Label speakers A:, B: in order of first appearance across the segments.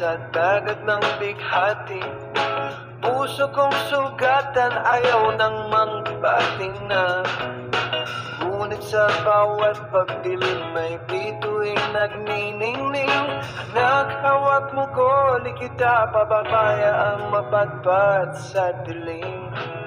A: sa dagat ng bighati. Puso kong sugatan ayaw nang mangbating na. Ngunit sa bawat pagdilim may bituin nagniningning. Anak, hawak mo ko, di kita pababaya ang mapadpad sa dilim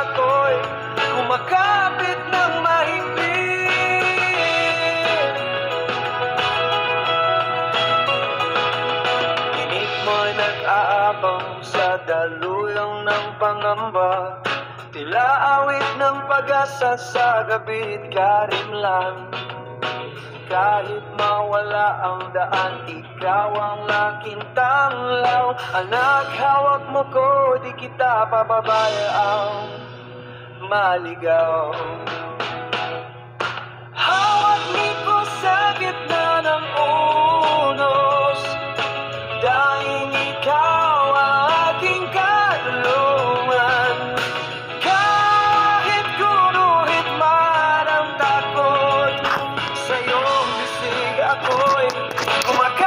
A: ako'y kumakapit ng mahigpit. Tinig mo'y nag-aabang sa daluyong ng pangamba. Tila awit ng pag-asa sa gabi't karimlan kahit mawala ang daan, ikaw ang laking tanglaw. Anak, hawak mo ko, di kita pababayaan maligaw. Hawak nito sa gitna ng unos Dahil ikaw ang aking kalungan Kahit gunuhit man ang takot Sa iyong bisig ako'y kumakain